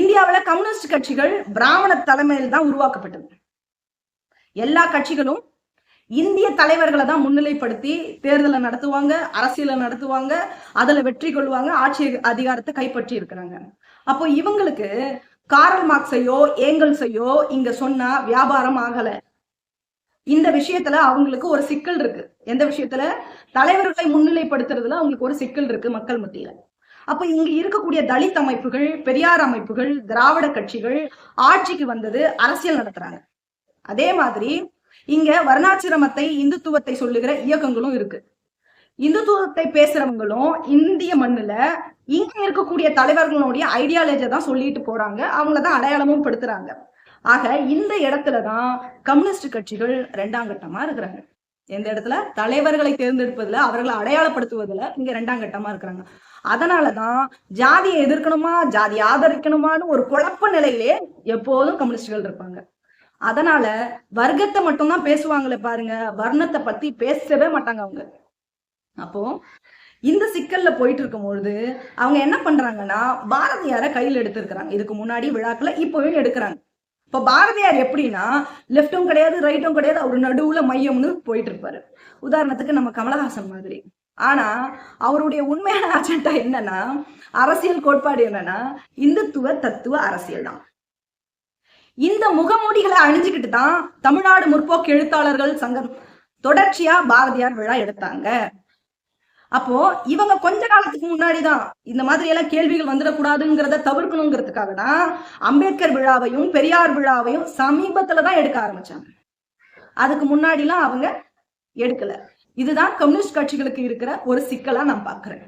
இந்தியாவில் கம்யூனிஸ்ட் கட்சிகள் பிராமண தலைமையில் தான் உருவாக்கப்பட்டது. எல்லா கட்சிகளும் இந்திய தலைவர்களை தான் முன்னிலைப்படுத்தி தேர்தலை நடத்துவாங்க அரசியலை நடத்துவாங்க அதுல வெற்றி கொள்வாங்க ஆட்சி அதிகாரத்தை கைப்பற்றி இருக்கிறாங்க. அப்போ இவங்களுக்கு காரல் மார்க்ஸையோ ஏங்கல்ஸையோ இங்க சொன்னா வியாபாரம் ஆகல. இந்த விஷயத்துல அவங்களுக்கு ஒரு சிக்கல் இருக்கு. எந்த விஷயத்துல? தலைவர்களை முன்னிலைப்படுத்துறதுல அவங்களுக்கு ஒரு சிக்கல் இருக்கு மக்கள் மத்தியில. அப்ப இங்க இருக்கக்கூடிய தலித் அமைப்புகள் பெரியார் அமைப்புகள் திராவிட கட்சிகள் ஆட்சிக்கு வந்தது அரசியல் நடத்துறாங்க. அதே மாதிரி இங்க வர்ணாசிரமத்தை இந்துத்துவத்தை சொல்லுகிற இயக்கங்களும் இருக்கு. இந்துத்துவத்தை பேசுறவங்களும் இந்திய மண்ணுல இங்க இருக்கக்கூடிய தலைவர்களுடைய ஐடியாலஜியை தான் சொல்லிட்டு போறாங்க. அவங்கள தான் அடையாளமும் படுத்துறாங்க. ஆக இந்த இடத்துலதான் கம்யூனிஸ்ட் கட்சிகள் ரெண்டாம் கட்டமா இருக்கிறாங்க. எந்த இடத்துல? தலைவர்களை தேர்ந்தெடுப்பதுல அவர்களை அடையாளப்படுத்துவதுல இங்க ரெண்டாம் கட்டமா இருக்கிறாங்க. அதனாலதான் ஜாதியை எதிர்க்கணுமா ஜாதி ஆதரிக்கணுமான்னு ஒரு குழப்ப நிலையிலே எப்போதும் கம்யூனிஸ்டுகள் இருப்பாங்க. அதனால வர்க்கத்தை மட்டும்தான் பேசுவாங்களே பாருங்க வர்ணத்தை பத்தி பேசவே மாட்டாங்க அவங்க. அப்போ இந்த சிக்கல்ல போயிட்டு இருக்கும் பொழுது அவங்க என்ன பண்றாங்கன்னா பாரதியார கையில் எடுத்திருக்கிறாங்க. இதுக்கு முன்னாடி விழாக்களை இப்பவும் எடுக்கிறாங்க. இப்ப பாரதியார் எப்படின்னா லெஃப்ட்டும் கிடையாது ரைட்டும் கிடையாது அவர் நடுவுல மையம்னு போயிட்டு இருப்பாரு. உதாரணத்துக்கு நம்ம கமலஹாசன் மாதிரி. ஆனா அவருடைய உண்மையான அஜெண்டா என்னன்னா அரசியல் கோட்பாடு என்னன்னா இந்துத்துவ தத்துவ அரசியல் தான். இந்த முகமூடிகளை அணிஞ்சுக்கிட்டு தான் தமிழ்நாடு முற்போக்கு எழுத்தாளர்கள் சங்கம் தொடர்ச்சியா பாரதியார் விழா எடுத்தாங்க. அப்போ இவங்க கொஞ்ச காலத்துக்கு முன்னாடிதான் இந்த மாதிரி எல்லாம் கேள்விகள் வந்துடக்கூடாதுங்கிறத தவிர்க்கணுங்கிறதுக்காக தான் அம்பேத்கர் விழாவையும் பெரியார் விழாவையும் சமீபத்துலதான் எடுக்க ஆரம்பிச்சாங்க. அதுக்கு முன்னாடிலாம் அவங்க எடுக்கல. இதுதான் கம்யூனிஸ்ட் கட்சிகளுக்கு இருக்கிற ஒரு சிக்கலா நான் பாக்குறேன்